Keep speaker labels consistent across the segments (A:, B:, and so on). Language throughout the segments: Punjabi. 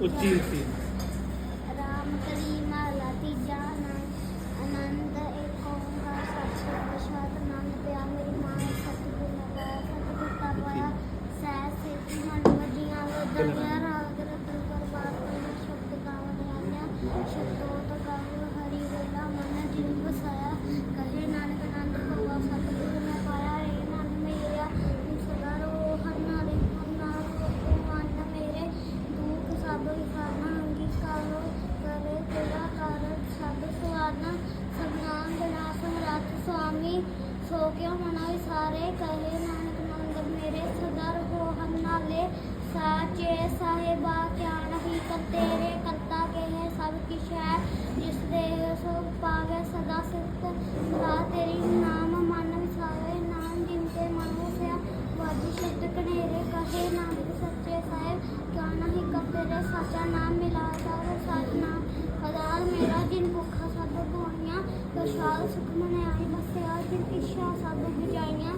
A: ਉੱਚੀ ਉੱਚੀ।
B: ਰਾਮ ਕਲੀ ਮਹਲਾ ਤੀਜਾ ਆਨੰਦ ਆਨੰਦ ਏਕ ਓੰਕਾਰ ਸਤਿ ਵਿਸ਼ਵਾਸ ਆਨੰਦ ਪਿਆ ਮੇਰੀ ਮਾਂ ਸਤਿਗੁਰ ਲਗਾਇਆ ਸਤਿਗੁਰ ਦਾ ਪਾਇਆ ਸਹਿ ਸੇਤੀ ਮਨ ਵਜੀਆਂ ਵਦਿਆ ਰਾਗ ਰਤਨ ਪਰਵਾਰ ਕਰਨਾ ਸ਼ਬਦ ਗਾਵਨ ਆਨਿਆ ਸ਼ਬਦੋਤ ਗਾਵ ਹਰੀ ਵੇਲਾ ਮਨ ਜਿਨ ਵਸਾਇਆ ਕਹੇ ਨਾਨਕ ਆਨੰਦ ਭਵਾ ਸਤਿਗੁਰ ਮੈਂ ਪਾਇਆ ਏ ਮਨ ਮੇਰਾ ਸਦਾ ਰੋ ਹਰਨਾ ਦੇ ਹਰਨਾ ਰੋ ਮਨ ਮੇਰੇ ਦੁਖ ਸਭ ਵਿਖਾਣਾ ਅੰਗੀਕਾਰੋ ਕਰੇ ਤੇਰਾ ਕਾਰਨ ਸਭ ਸਵਾਰਨਾ ਸਭਨਾਮ ਬਣਾ ਸਮਰੱਥ ਸੁਆਮੀ ਸੋ ਕਿਉ ਸਾਰੇ ਵਿਸਾਰੇ ਕਹੇ ਨਾਨਕ ਮੰਗ ਮੇਰੇ ਸਦਾ ਰਹੋ ਹਮ ਨਾਲੇ ਸਾਚੇ ਸਾਹਿਬਾ ਗਿਆਨ ਗੋਣੀਆਂ ਵਿਸ਼ਾਲ ਸੁਖ ਮਨ ਆਈ ਬਸਿਆ ਜਿਨ ਇੱਛਾ ਸਭ ਬੁਝਾਈਆਂ।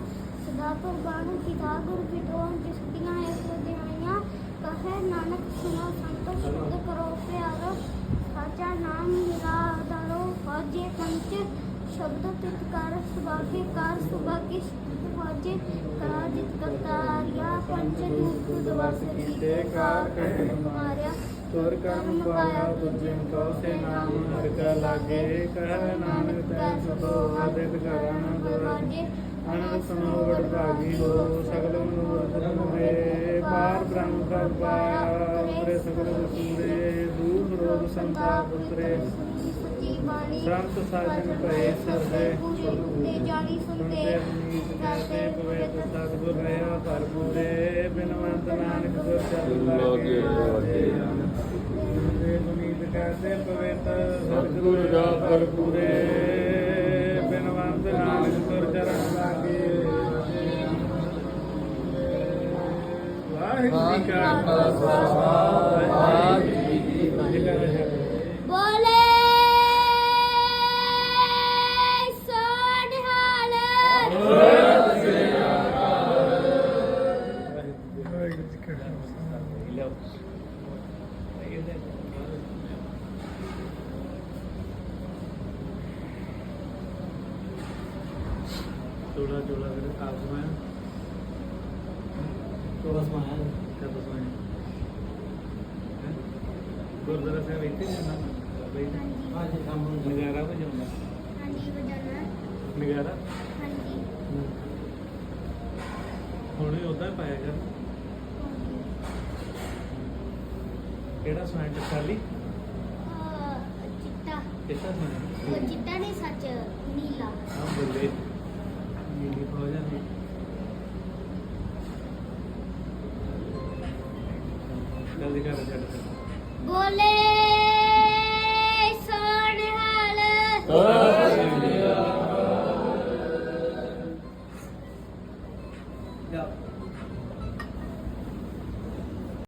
B: ਸਦਾ ਕੁਰਬਾਨ ਪਿਤਾ ਗੁਰ ਪਿਤੋ ਜਿਸ ਦੀਆਂ ਇਸ ਦਿਹਾਈਆਂ ਕਹੇ ਨਾਨਕ ਸੁਨੋ ਸੰਤੋ, ਸ਼ੁੱਧ ਕਰੋ ਪਿਆਰੋ। ਸਾਚਾ ਨਾਮ ਮਿਲਾ ਦਾਰੋ ਫੌਜੇ ਪੰਚ, ਸ਼ਬਦ ਤਿਤਕਾਰ ਸੁਭਾਗੇ ਕਾਰ ਸੁਭਾਗੇ ਫੌਜੇ ਕਰਾ ਜਿਤ ਕਰਤਾਰਿਆ ਪੰਚ ਰੂਪ ਦਵਾਸ ਕੀਤੇ ਕਾਰ ਕਟ
A: ਤੁਰ ਕਰਮ ਪਾਇਆ ਤੁਝਿ ਕੋ ਸੇ ਨਾਮ ਹਰ ਕਾ ਲਾਗੇ। ਕਹਿ ਨਾਨਕ, ਤੈ ਸਤੋ ਆਦਿਤ ਕਰਨ ਦੁਰਜੇ। ਅਨੰਦ ਸੁਨੋ ਵਡ ਭਾਗੀ ਹੋ, ਸਗਲ ਮਨੋਰਥ ਪੂਰੇ ਪਾਰ ਬ੍ਰਹਮ ਪ੍ਰਭ ਪਾਇਆ ਸਗਲ ਵਸੂਰੇ ਰੋਗ ਸੰਤਾਪ ਉਤਰੇ ਸੰਤ ਸਾਜਨ ਭਏ ਸਰਦੇ
B: ਤੇ ਜਾਣੀ ਸੁਣਤੇ
A: ਨੀਤ ਕਰਤੇ ਪਵਿੱਤ ਸਤਿਗੁਰ ਰਹਾ ਘਰ ਪੂਰੇ ਬਿਨਵੰਤ ਨਾਨਕ ਗੁਰ ਚਰਨ ਲਾਗੇ ਤੇ ਗੁਨੀਤ ਕਰਤੇ ਪਵਿੱਤ ਸਤਿਗੁਰ ਰਹਾ ਘਰ ਪੂਰੇ ਬਿਨਵੰਤ ਨਾਨਕ ਗੁਰ ਚਰਨ ਲਾਗੇ ਵਾਹਿਗੁਰੂ ਜੀ ਕਾ ਖਾਲਸਾ ਵਾਹਿਗੁਰੂ ਚੋਲਾ ਚੋਲਾ ਫਿਰ ਆਪ ਸਮਾਇਆ?
C: ਚੋਲਾ ਸਮਾਇਆ
A: ਕਦ ਸਮਾਇਆ। ਗੁਰਦੁਆਰਾ ਸਾਹਿਬ ਇੱਥੇ ਜਾਣਾ ਬਈ
C: ਹਾਂਜੀ। ਕੰਮ ਨੂੰ
A: ਨਗਾਰਾ ਵਜਾਉਂਦਾ।
B: ਹਾਂਜੀ ਵਜਾਨਾ
A: ਨਗਾਰਾ?
B: ਹਾਂਜੀ।
A: ਹੁਣ ਉਦਾਂ ਪਾਇਆ ਕਰ ਕਿਹੜਾ ਸਮਾਇਆ ਟਕਾਲੀ
B: ਅਹ, ਚਿੱਟਾ।
A: ਕਿਹੜਾ ਸਮਾਇਆ
B: ਉਹ ਚਿੱਟਾ ਨਹੀਂ ਸੱਚ ਨੀਲਾ।
A: ਆ ਬੱਲੇ। ਨੀਲੀ ਫੌਜ ਆ ਜਲਦੀ ਕਰ ਜਲਦੀ
B: ਬੋਲੇ।